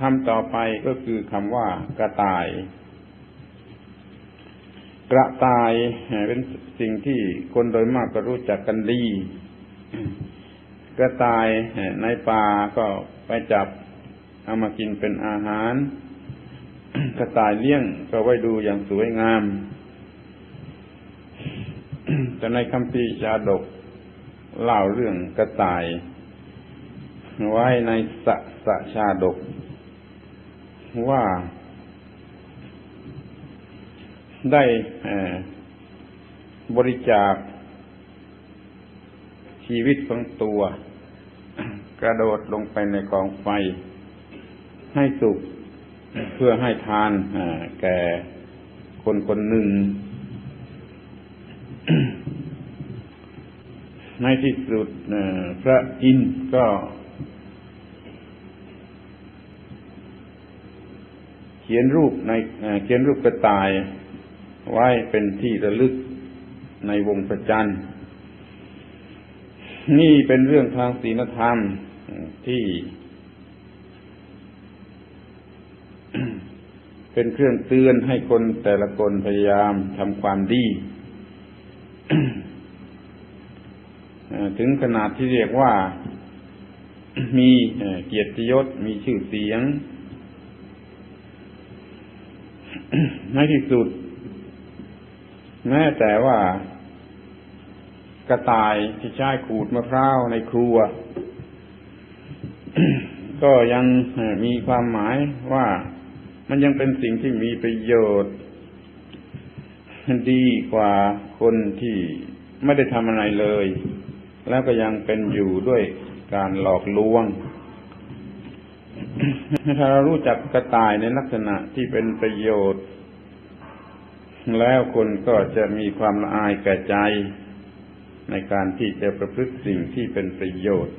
คำต่อไปก็คือคำว่ากระต่าย กระต่ายเป็นสิ่งที่คนโดยมากก็รู้จักกันดี กระต่ายในป่าก็ไปจับเอามากินเป็นอาหาร กระต่ายเลี้ยงก็ไว้ดูอย่างสวยงาม แต่ในคำพีชาดกเล่าเรื่องกระต่าย ไว้ในสสชาดก ว่าได้บริจาคชีวิตของตัว กระโดดลงไปในกองไฟ ให้สุกเพื่อให้ทานแก่คนคนหนึ่ง ในที่สุดพระอินทร์ก็ เขียนรูปในเขียนรูปกระต่ายไว้เป็นที่ระลึกในวงประจันทร์นี่เป็นเรื่องทางศีลธรรมที่ เป็นเครื่องเตือนให้คนแต่ละคนพยายามทำความดี ถึงขนาดที่เรียกว่ามีเกียรติยศมีชื่อเสียง ในที่สุด แม้แต่ว่ากระต่ายที่ใช้ขูดมะพร้าวในครัว ก็ยังมีความหมายว่ามันยังเป็นสิ่งที่มีประโยชน์ ดีกว่าคนที่ไม่ได้ทำอะไรเลย แล้วก็ยังเป็นอยู่ด้วยการหลอกลวง ถ้าเรารู้จักกระต่ายในลักษณะที่เป็นประโยชน์ แล้วคนก็จะมีความละอายแก่ใจ ในการที่จะประพฤติสิ่งที่เป็นประโยชน์